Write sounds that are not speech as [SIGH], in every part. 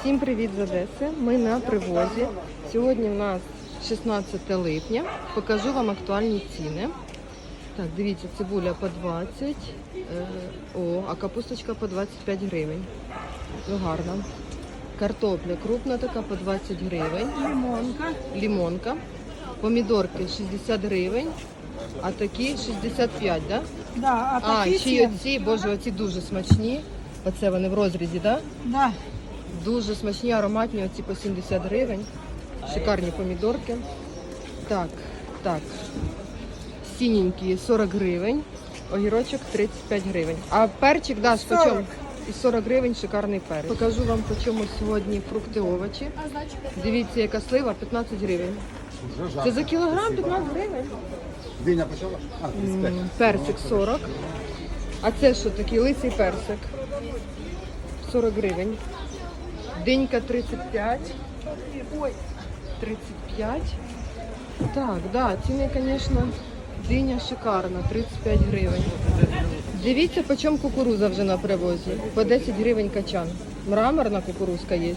Всім привіт з Одеси. Ми на привозі. Сьогодні в нас 16 липня. Покажу вам актуальні ціни. Так, дивіться, цибуля по 20. Е, о, а капусточка по 25 гривень. Ну, гарно. Картопля крупна така по 20 гривень. Лимонка. Лімонка. Помідорки 60 гривень. А такі 65, да? Да, а А, такі ще й ці- оці, боже, оці дуже смачні. Оце вони в розрізі, да? Да. Дуже смачні, ароматні, оці по 70 гривень. Шикарні помідорки. Так, так. Сіненькі 40 гривень, огірочок 35 гривень. А перчик, да, по чому? І 40 гривень шикарний перець. Покажу вам по чому сьогодні фрукти, овочі. Дивіться, яка слива 15 гривень. Це за кілограм 15 гривень. Диня почала? А, 35. М, Персик 40. А це що такий лисий персик? 40 гривень. Динька 35. Ой, 35. Так, да, ціни, звісно, диня шикарна, 35 гривень. Дивіться, по чому кукуруза вже на привозі. По 10 гривень качан. Мраморна кукурузка є.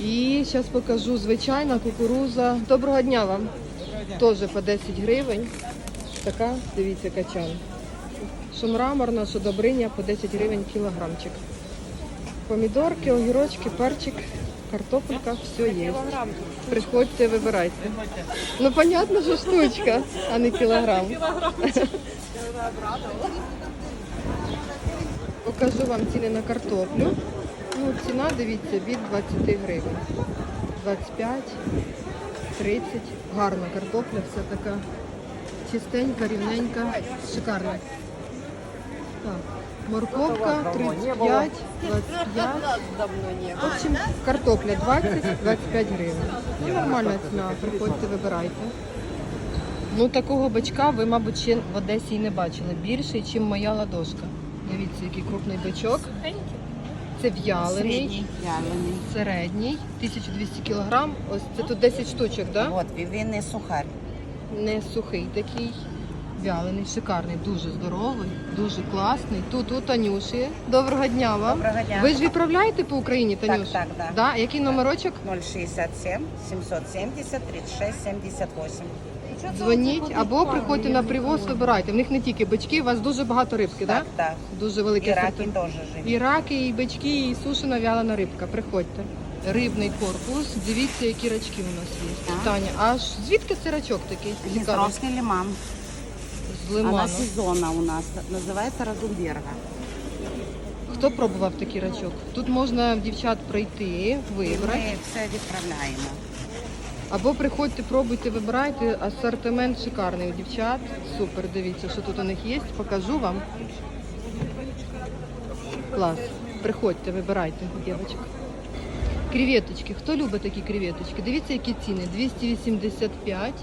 І зараз покажу звичайна кукуруза. Доброго дня вам. Теж по 10 гривень. Така, дивіться, качан. Що мраморна, що добриня по 10 гривень кілограмчик. Помідорки, огірочки, перчик, картопелька, все є. Приходьте, вибирайте. Ну, понятно, що штучка, а не кілограм. Покажу вам ціни на картоплю. Ну, ціна, дивіться, від 20 гривень. 25, 30. Гарна картопля, вся така чистенька, рівненька, шикарна. Так, морковка 35, 25. В общем, картопля 20-25 гривень. Ну, нормальна ціна, приходьте, вибирайте. Ну, такого бичка ви, мабуть, ще в Одесі і не бачили. Більший, ніж моя ладошка. Дивіться, який крупний бичок. Це в'ялений, Середній вялений. середній, 1200 кг. Ось це тут 10 штучок, так? Да? От він не сухар. не сухий такий, вялений, шикарний, дуже здоровий, дуже класний. Тут у Танюші. Доброго дня вам. Доброго дня. Ви ж відправляєте по Україні, Так, Танюш? так, так. Да? Який номерочок? 067 770 36 78. Дзвоніть або приходьте на привоз, вибирайте. В них не тільки бички, у вас дуже багато рибки, так? Так, так. Дуже великий І раки асортимент. теж живі. І раки, і бички, і сушена вялена рибка. Приходьте. Рибний корпус. Дивіться, які рачки у нас є. Так. Таня, аж звідки це рачок такий? Цікавий. Дністровський лиман. З лиману. Вона сезонна у нас. Називається Разумберга. Хто пробував такий рачок? Тут можна дівчат прийти, вибрати. Ми все відправляємо. Або приходьте, пробуйте, вибирайте. Асортимент шикарний у дівчат. Супер, дивіться, що тут у них є. Покажу вам. Клас. Приходьте, вибирайте, дівчатка. Креветочки. Хто любить такі креветочки? Дивіться, які ціни. 285,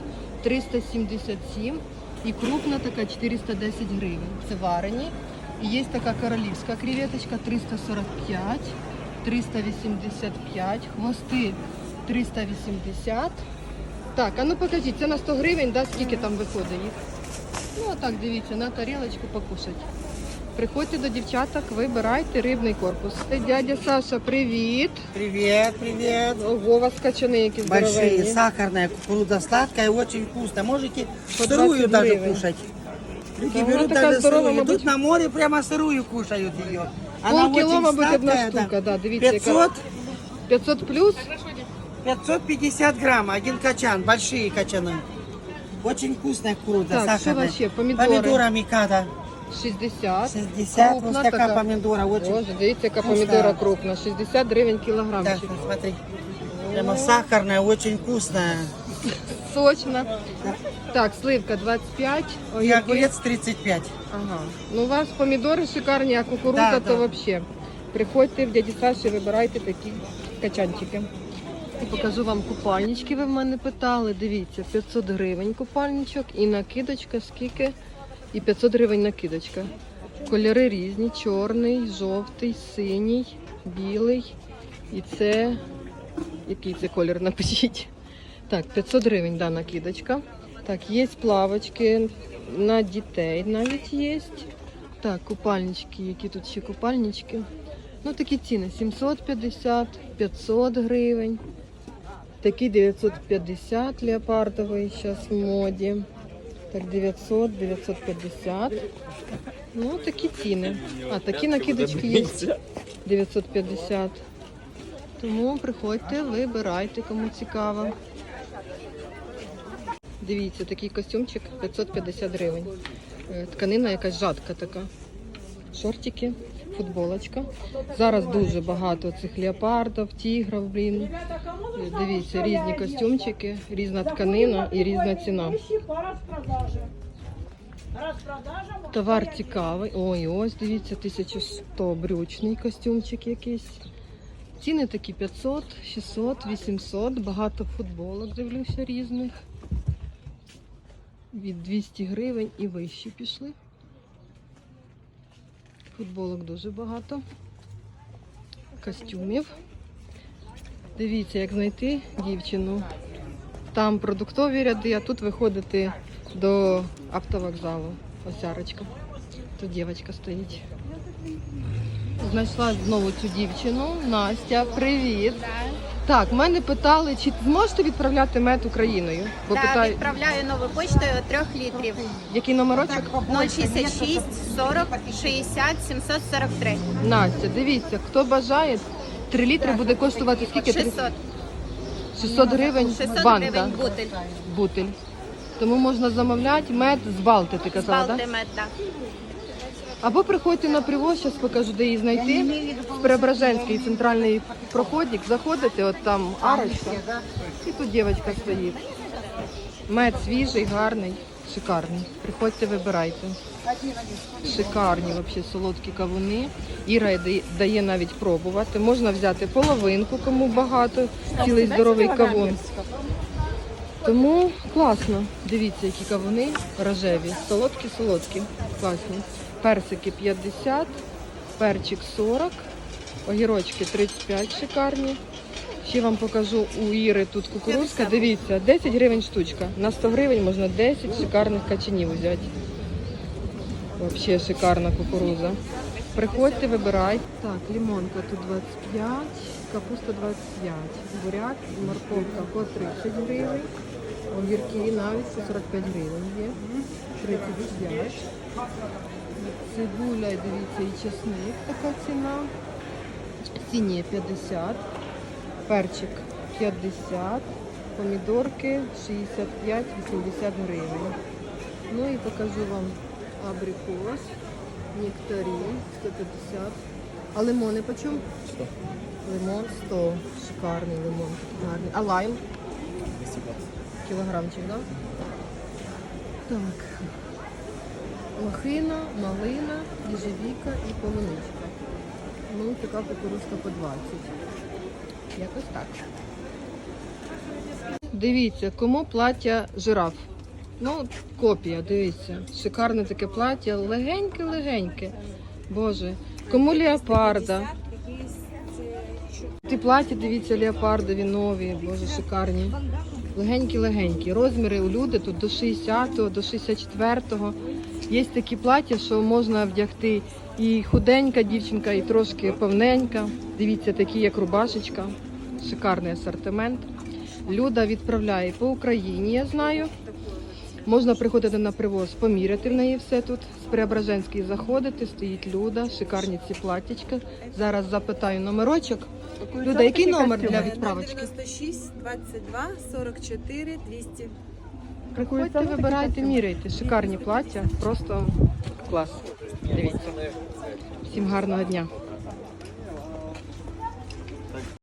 377 і крупна така 410 гривень. Це варені. І є така королівська креветочка 345, 385, хвости 380. Так, а ну покажіть, це на 100 гривень, да, скільки там виходить їх? Ну, отак, дивіться, на тарілочку покушать. Приходьте до дівчаток, вибирайте рибний корпус. Це дядя Саша, привіт. Привет, привет. Ого, у вас качани які Большие, здоровенні. сахарная кукуруза сладкая, очень вкусно. Можете По сырую 20 даже гривен. кушать. Люди Да, она берут такая даже здоровая, сырую. мабуть. Тут на море прямо сырую кушают ее. Полкило, очень мабуть, одна сладкая, штука, да, дивіться, яка. 500, 500 плюс? 550 грамм, один качан, большие качаны. Очень вкусная кукуруза, Так, что сахарная. вообще? Помидоры? Помидора микада, 60. 60, Крупна вот такая така. помидора, очень Боже, дивіться, яка помідора крупна. 60 гривень Да, кілограмчик. смотри. Прямо сахарная, очень вкусная. Сочна. Так, сливка 25. И огірки- огурец 35. Ага. Ну, у вас помідори шикарні, а кукурудза Да, то да. взагалі. Приходьте в дяді Саші, вибирайте такі качанчики. І покажу вам купальнички, ви в мене питали. Дивіться, 500 гривень купальничок і накидочка скільки? І 500 гривень накидочка. Кольори різні: чорний, жовтий, синій, білий. І це. Який це колір? [LAUGHS] Напишіть. Так, 500 гривень, да, накидочка. Так, є плавочки на дітей навіть є. Так, купальнички, які тут ще купальнички. Ну, такі ціни 750, 500 гривень. Такий 950 леопардовий зараз в моді. Так, 900, 950. Ну, такі ціни. А, такі накидочки є 950. Тому приходьте, вибирайте, кому цікаво. Дивіться, такий костюмчик 550 гривень. Е, Тканина якась жадка така. Шортики, футболочка. Зараз дуже багато цих леопардів, тігрів, блін. Дивіться, різні костюмчики, різна тканина і різна ціна. Товар цікавий. Ой, ось дивіться, 1100 брючний костюмчик якийсь. Ціни такі 500, 600, 800. Багато футболок дивлюся різних. Від 200 гривень і вищі пішли. Футболок дуже багато. Костюмів. Дивіться, як знайти дівчину. Там продуктові ряди, а тут виходити до автовокзалу. Осярочка. Тут дівчинка стоїть. Знайшла знову цю дівчину. Настя, привіт. Так, мене питали, чи зможете відправляти мед Україною? Бо Так, питаю, відправляю новою поштою 3 літрів. який номерочок? 066 40 60 743. Настя, дивіться, хто бажає, 3 літри буде коштувати скільки? 600. 600 гривень 600 банка, гривень бутиль. бутиль. Тому можна замовляти мед з Балти, ти казала, так? Балти мед, так. Або приходьте на привоз, зараз покажу, де її знайти. В Преображенський центральний проходик, заходите, от там арочка, і тут дівчинка стоїть. Мед свіжий, гарний, шикарний. Приходьте, вибирайте. Шикарні взагалі солодкі кавуни. Іра дає- дає навіть пробувати. Можна взяти половинку, кому багато, цілий здоровий кавун. Тому класно. Дивіться, які кавуни рожеві. Солодкі, солодкі, класні. Персики 50, перчик 40, огірочки 35 шикарні. Ще вам покажу у Іри тут кукурузка. Дивіться, 10 гривень штучка. На 100 гривень можна 10 шикарних качанів взяти. Взагалі шикарна кукуруза. Приходьте, вибирайте. Так, лимонка тут 25, капуста 25, буряк морковка по 30 гривень. Огірки навіть по 45 гривень є. 35. Цибуля, дивіться, і чесник така ціна. Сінія 50, перчик 50, помідорки 65-80 гривень. Ну і покажу вам абрикос, нектарин 150. А лимони по чому? 100. Лимон 100. Шикарний лимон, гарний. А лайм? 220. Кілограмчик, так? Да? Так. Лохина, малина, їжевіка і полуничка. Ну, така кукурузка по 20. Якось так. Дивіться, кому плаття жираф. Ну, копія, дивіться. Шикарне таке плаття, легеньке-легеньке. Боже. Кому леопарда. Ті плаття, дивіться, леопардові нові, боже, шикарні. Легенькі-легенькі. Розміри у люди тут до 60-го, до 64-го. Є такі плаття, що можна вдягти і худенька дівчинка, і трошки повненька. Дивіться, такі як рубашечка. Шикарний асортимент. Люда відправляє по Україні, я знаю. Можна приходити на привоз, поміряти в неї все тут. З Преображенської заходити, стоїть Люда, шикарні ці платтячка. Зараз запитаю номерочок. Люда, який номер для відправочки? 96, 22, 44, 200. Приходьте, вибирайте, міряйте. Шикарні плаття, просто клас. Дивіться. Всім гарного дня.